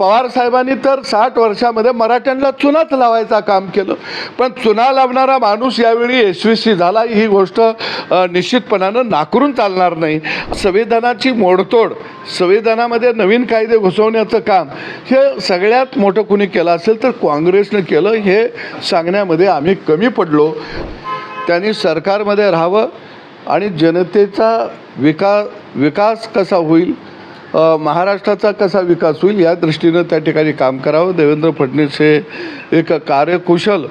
पवार साहेबांनी तर साठ वर्षामध्ये मराठ्यांना चुनाच लावायचा काम केलं. पण चुना लावणारा माणूस यावेळी यशस्वी झाला ही गोष्ट निश्चितपणानं नाकरून चालणार नाही. संविधानाची मोडतोड संविधानामध्ये नवीन कायदे घुसवण्याचं काम हे सगळ्यात मोठं कुणी केलं असेल तर काँग्रेसनं केलं हे सांगण्यामध्ये आम्ही कमी पडलो. त्यांनी सरकारमध्ये राहावं आणि जनतेचा विका विकास कसा होईल महाराष्ट्राचा कसा विकास होईल या दृष्टीनं त्या ठिकाणी काम करावं. देवेंद्र फडणवीस हे एक कार्यकुशल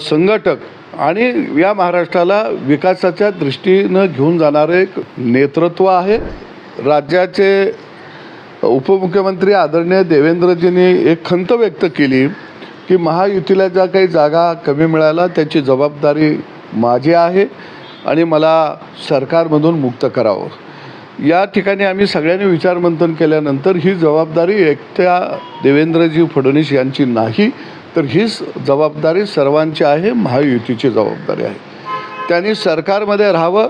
संघटक आणि या महाराष्ट्राला विकासाच्या दृष्टीनं घेऊन जाणारं एक नेतृत्व आहे. राज्याचे उपमुख्यमंत्री आदरणीय देवेंद्रजींनी एक खंत व्यक्त केली की महायुतीला ज्या काही जागा कमी मिळाल्या त्याची जबाबदारी माझी आहे आणि मला सरकारमधून मुक्त करावं. या ठिकाणी आम्ही सगळ्यांनी विचारमंथन केल्यानंतर ही जबाबदारी एकट्या देवेंद्रजी फडणवीस यांची नाही तर हीच जबाबदारी सर्वांची आहे महायुतीची जबाबदारी आहे. त्यांनी सरकारमध्ये राहावं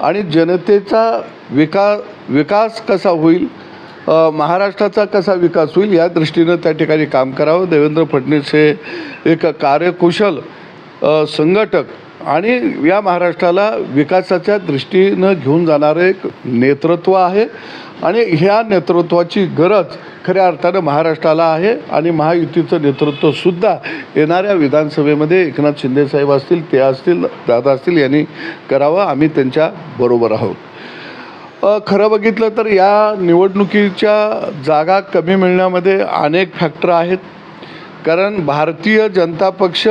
आणि जनतेचा विका विकास कसा होईल महाराष्ट्राचा कसा विकास होईल या दृष्टीनं त्या ठिकाणी काम करावं. देवेंद्र फडणवीस हे एक कार्यकुशल संघटक आणि या महाराष्ट्राला विकासाच्या दृष्टीनं घेऊन जाणारं एक नेतृत्व आहे. आणि ह्या नेतृत्वाची गरज खऱ्या अर्थानं महाराष्ट्राला आहे आणि महायुतीचं नेतृत्वसुद्धा येणाऱ्या विधानसभेमध्ये एकनाथ शिंदेसाहेब असतील ते असतील दादा असतील यांनी करावं. आम्ही त्यांच्या बरोबर आहोत. खरं बघितलं तर या निवडणुकीच्या जागा कमी मिळण्यामध्ये अनेक फॅक्टर आहेत. कारण भारतीय जनता पक्ष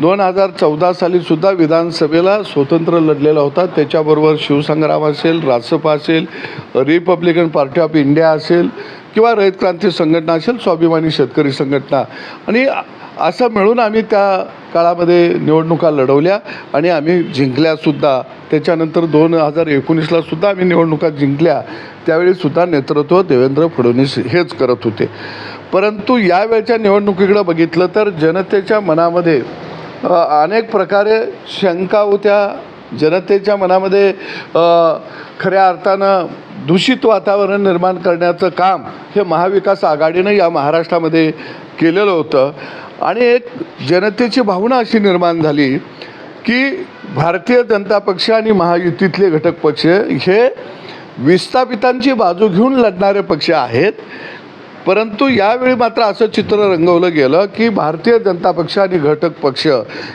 दोन हजार चौदा सालीसुद्धा विधानसभेला स्वतंत्र लढलेला होता. त्याच्याबरोबर शिवसंग्राम असेल रासपा असेल रिपब्लिकन पार्टी ऑफ इंडिया असेल किंवा रयत क्रांती संघटना असेल स्वाभिमानी शेतकरी संघटना. आणि असं मिळून आम्ही त्या काळामध्ये निवडणुका लढवल्या आणि आम्ही जिंकल्यासुद्धा त्याच्यानंतर दोन हजार एकोणीसला सुद्धा आम्ही निवडणुका जिंकल्या. त्यावेळीसुद्धा नेतृत्व देवेंद्र फडणवीस हेच करत होते. परंतु यावेळच्या निवडणुकीकडं बघितलं तर जनतेच्या मनामध्ये अनेक प्रकारे शंका होत्या. जनतेच्या मनामध्ये खऱ्या अर्थानं दूषित वातावरण निर्माण करण्याचं काम हे महाविकास आघाडीनं या महाराष्ट्रामध्ये केलेलं होतं. आणि एक जनतेची भावना अशी निर्माण झाली की भारतीय जनता पक्ष आणि महायुतीतले घटक पक्ष हे विस्थापितांची बाजू घेऊन लढणारे पक्ष आहेत. परंतु यावेळी मात्र असं चित्र रंगवलं गेलं की भारतीय जनता पक्ष आणि घटक पक्ष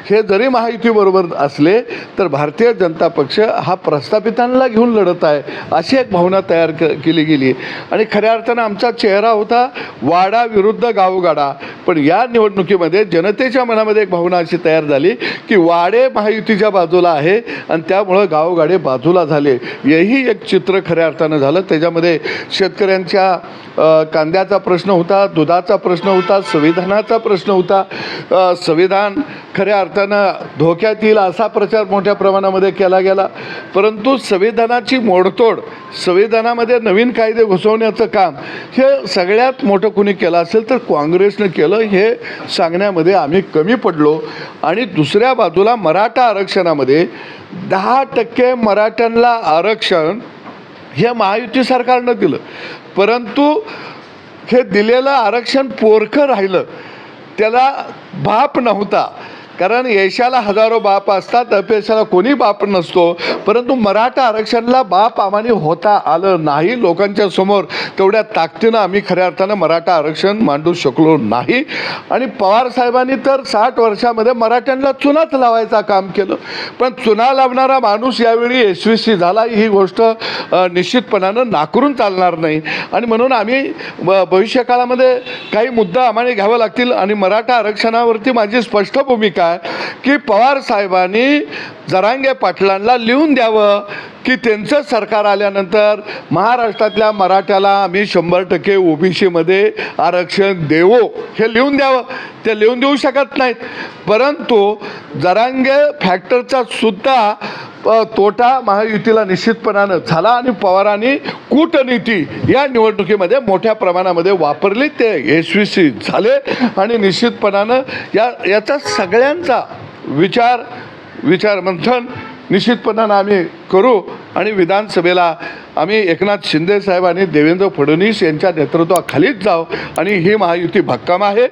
हे जरी महायुतीबरोबर असले तर भारतीय जनता पक्ष हा प्रस्थापितांना घेऊन लढत आहे अशी एक भावना तयार क केली गेली. आणि खऱ्या अर्थानं आमचा चेहरा होता वाडा विरुद्ध गावगाडा. पण या निवडणुकीमध्ये जनतेच्या मनामध्ये एक भावना अशी तयार झाली की वाडे महायुतीच्या बाजूला आहे आणि त्यामुळं गावगाडे बाजूला झाले. हेही एक चित्र खऱ्या अर्थानं झालं. त्याच्यामध्ये शेतकऱ्यांच्या कांद्याचा प्रश्न होता दुधाचा प्रश्न होता संविधानाचा प्रश्न होता. संविधान खऱ्या अर्थानं धोक्यात येईल असा प्रचार मोठ्या प्रमाणामध्ये केला गेला. परंतु संविधानाची मोडतोड संविधानामध्ये नवीन कायदे घुसवण्याचं काम हे सगळ्यात मोठं कुणी केलं असेल तर काँग्रेसनं केलं हे सांगण्यामध्ये आम्ही कमी पडलो. आणि दुसऱ्या बाजूला मराठा आरक्षणामध्ये दहा टक्के मराठ्यांना आरक्षण हे महायुती सरकारनं दिलं. परंतु हे दिलेलं आरक्षण पोरखं राहिलं. त्याला बाप नव्हता. कारण यशाला हजारो बाप असतात अपयशाला कोणी बाप नसतो. परंतु मराठा आरक्षणाला बाप आम्हाला होता आलं नाही लोकांच्या समोर तेवढ्या ताकदीनं आम्ही खऱ्या अर्थानं मराठा आरक्षण मांडू शकलो नाही. आणि पवार साहेबांनी तर साठ वर्षामध्ये मराठ्यांना चुनाच लावायचा काम केलं. पण चुना लावणारा माणूस यावेळी यशस्वी झाला ही गोष्ट निश्चितपणानं नाकरून चालणार नाही. आणि म्हणून आम्ही ब- भविष्यकाळामध्ये काही मुद्दा आम्हाला घ्यावं लागतील आणि मराठा आरक्षणावरती माझी स्पष्ट भूमिका काय की पवार साहेबांनी जरांगे पाटलांना लिहून द्यावं की त्यांचं सरकार आल्यानंतर महाराष्ट्रातल्या मराठ्याला आम्ही शंभर टक्के ओबीसीमध्ये आरक्षण देवो हे लिहून द्यावं. ते लिहून देऊ शकत नाहीत. परंतु जरांगे फॅक्टरचा सुद्धा तोटा महायुतीला निश्चितपणानं झाला आणि पवारांनी कूटनीती या निवडणुकीमध्ये मोठ्या प्रमाणामध्ये वापरली ते यशस्वी झाले आणि निश्चितपणानं या याचा सगळ्यांचा विचार विचार मंथन निश्चितपणानं आम्ही करू आणि विधानसभेला आम्ही एकनाथ शिंदे साहेब आणि देवेंद्र फडणवीस यांच्या नेतृत्वाखालीच जाऊ आणि ही महायुती भक्कम आहे.